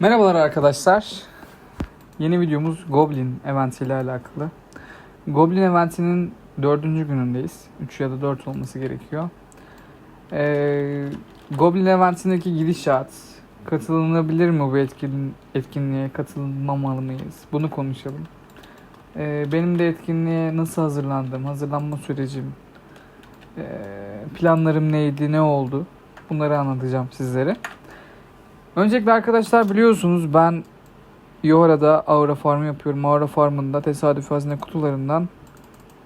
Merhabalar arkadaşlar. Yeni videomuz Goblin eventi ile alakalı. Goblin eventinin dördüncü günündeyiz. 3 ya da 4 olması gerekiyor. Ee, Goblin eventindeki gidişat, katılınabilir mi bu etkin, etkinliğe, katılmamalı mıyız? Bunu konuşalım. Ee, benim de etkinliğe nasıl hazırlandım, hazırlanma sürecim, ee, planlarım neydi, ne oldu? Bunları anlatacağım sizlere. Öncelikle arkadaşlar biliyorsunuz ben Yohara'da Aura Farm'ı yapıyorum. Aura Farm'ında tesadüf hazine kutularından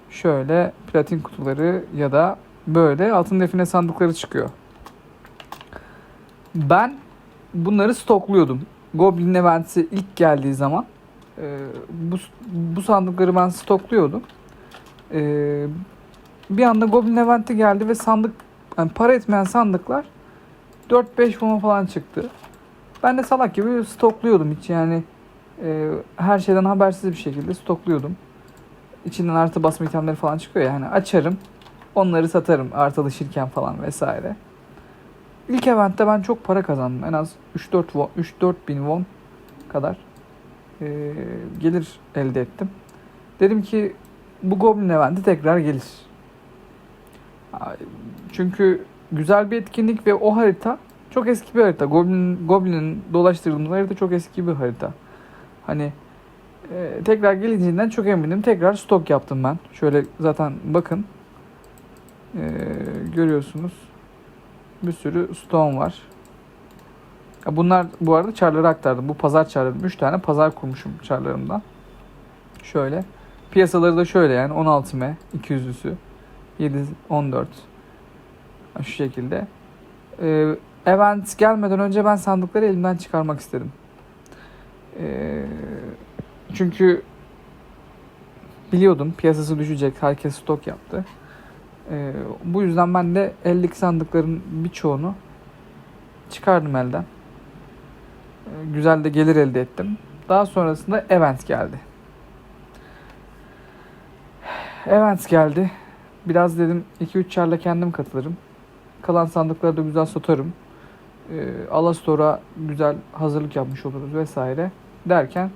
şöyle platin kutuları ya da böyle altın define sandıkları çıkıyor. Ben bunları stokluyordum. Goblin Events'i ilk geldiği zaman e, bu, bu sandıkları ben stokluyordum. E, bir anda Goblin Event'i geldi ve sandık yani para etmeyen sandıklar 4-5 fona falan çıktı. Ben de salak gibi stokluyordum hiç yani e, her şeyden habersiz bir şekilde stokluyordum. İçinden artı basma itemleri falan çıkıyor yani açarım onları satarım artılışırken falan vesaire. İlk eventte ben çok para kazandım. En az 3-4 won- 3-4 bin won kadar e, gelir elde ettim. Dedim ki bu Goblin eventi tekrar gelir. Çünkü güzel bir etkinlik ve o harita çok eski bir harita. Goblin Goblin'in dolaştırdığımız harita çok eski bir harita. Hani e, tekrar geleceğinden çok eminim. Tekrar stok yaptım ben. Şöyle zaten bakın. E, görüyorsunuz. Bir sürü stone var. Bunlar bu arada çarları aktardım. Bu pazar çarlarım. 3 tane pazar kurmuşum çarlarımdan. Şöyle. Piyasaları da şöyle yani 16 M 200'lüsü. 7 14. Şu şekilde. Ee, event gelmeden önce ben sandıkları elimden çıkarmak istedim. Ee, çünkü biliyordum piyasası düşecek. Herkes stok yaptı. Ee, bu yüzden ben de eldeki sandıkların birçoğunu çıkardım elden. Ee, güzel de gelir elde ettim. Daha sonrasında event geldi. Event geldi. Biraz dedim 2-3 çarla kendim katılırım. Kalan sandıkları da güzel satarım. Ee, Alastor'a güzel hazırlık yapmış oluruz vesaire derken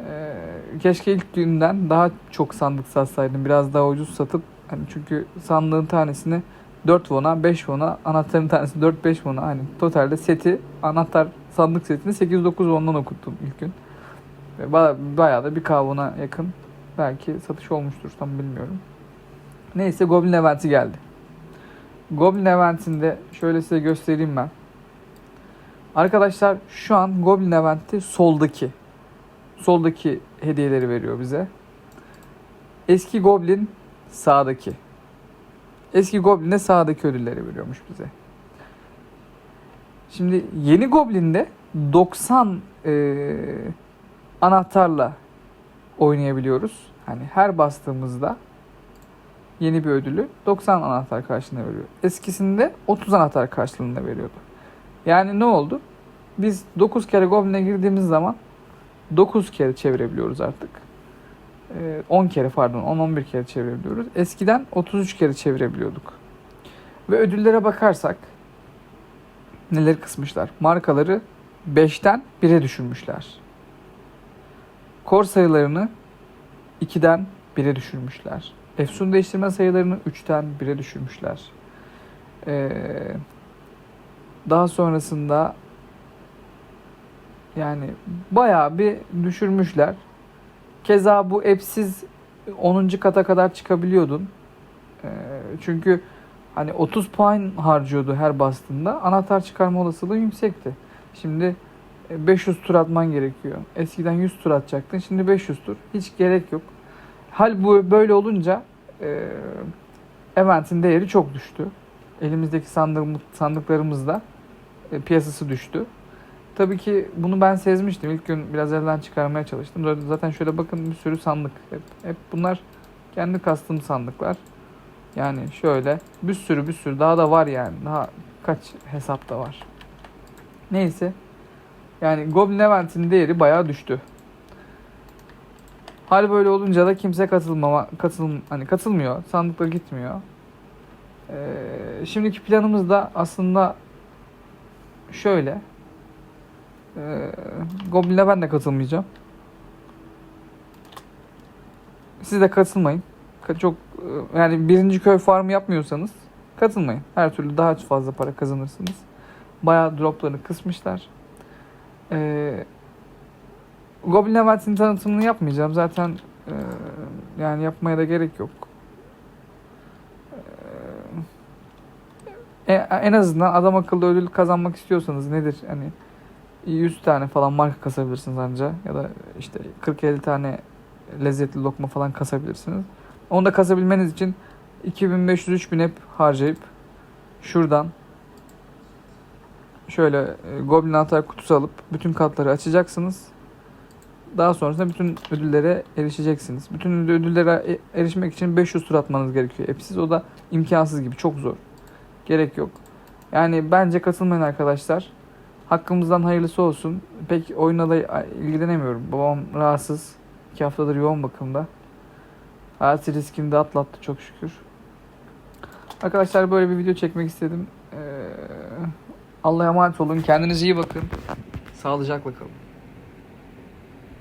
ee, keşke ilk günden daha çok sandık satsaydım. Biraz daha ucuz satıp hani çünkü sandığın tanesini 4 won'a 5 won'a anahtarın tanesi 4-5 won'a hani totalde seti anahtar sandık setini 8-9 won'dan okuttum ilk gün. Ve ba- bayağı da bir kavuna yakın belki satış olmuştur tam bilmiyorum. Neyse Goblin Event'i geldi. Goblin Event'inde şöyle size göstereyim ben. Arkadaşlar şu an Goblin Event'i soldaki. Soldaki hediyeleri veriyor bize. Eski Goblin sağdaki. Eski Goblin'de sağdaki ödülleri veriyormuş bize. Şimdi yeni Goblin'de 90 eee, anahtarla oynayabiliyoruz. Hani her bastığımızda yeni bir ödülü 90 anahtar karşılığında veriyor. Eskisinde 30 anahtar karşılığında veriyordu. Yani ne oldu? Biz 9 kere Goblin'e girdiğimiz zaman 9 kere çevirebiliyoruz artık. Ee, 10 kere pardon 10-11 kere çevirebiliyoruz. Eskiden 33 kere çevirebiliyorduk. Ve ödüllere bakarsak neler kısmışlar? Markaları 5'ten 1'e düşürmüşler. Kor sayılarını 2'den 1'e düşürmüşler. Efsun değiştirme sayılarını 3'ten 1'e düşürmüşler. Ee, daha sonrasında yani bayağı bir düşürmüşler. Keza bu app'siz 10. kata kadar çıkabiliyordun. Ee, çünkü hani 30 puan harcıyordu her bastığında. Anahtar çıkarma olasılığı yüksekti. Şimdi e, 500 tur atman gerekiyor. Eskiden 100 tur atacaktın. Şimdi 500 tur. Hiç gerek yok. Hal bu böyle olunca e, event'in değeri çok düştü. Elimizdeki sandık, sandıklarımızda e, piyasası düştü. Tabii ki bunu ben sezmiştim. İlk gün biraz elden çıkarmaya çalıştım. Zaten şöyle bakın bir sürü sandık. Hep, hep bunlar kendi kastım sandıklar. Yani şöyle bir sürü bir sürü daha da var yani. Daha kaç hesapta var. Neyse. Yani Goblin Event'in değeri bayağı düştü. Hal böyle olunca da kimse katılmama katıl hani katılmıyor. Sandıkla gitmiyor. Ee, şimdiki planımız da aslında şöyle. Ee, Goblin'e ben de katılmayacağım. Siz de katılmayın. Ka- Çok e, yani birinci köy farmı yapmıyorsanız katılmayın. Her türlü daha fazla para kazanırsınız. Bayağı droplarını kısmışlar. Ee, Goblin Event'in tanıtımını yapmayacağım. Zaten e, yani yapmaya da gerek yok. Ee, e- en azından adam akıllı ödül kazanmak istiyorsanız nedir? Hani 100 tane falan marka kasabilirsiniz anca ya da işte 40-50 tane lezzetli lokma falan kasabilirsiniz. Onu da kasabilmeniz için 2500-3000 hep harcayıp şuradan şöyle e, Goblin anahtar kutusu alıp bütün kartları açacaksınız. Daha sonrasında bütün ödüllere erişeceksiniz. Bütün ödüllere e- erişmek için 500 tur atmanız gerekiyor. Hepsiz o da imkansız gibi çok zor. Gerek yok. Yani bence katılmayın arkadaşlar. Hakkımızdan hayırlısı olsun. Pek oyuna da ilgilenemiyorum. Babam rahatsız. İki haftadır yoğun bakımda. Hayat riskini de atlattı çok şükür. Arkadaşlar böyle bir video çekmek istedim. Ee, Allah'a emanet olun. Kendinize iyi bakın. Sağlıcakla kalın.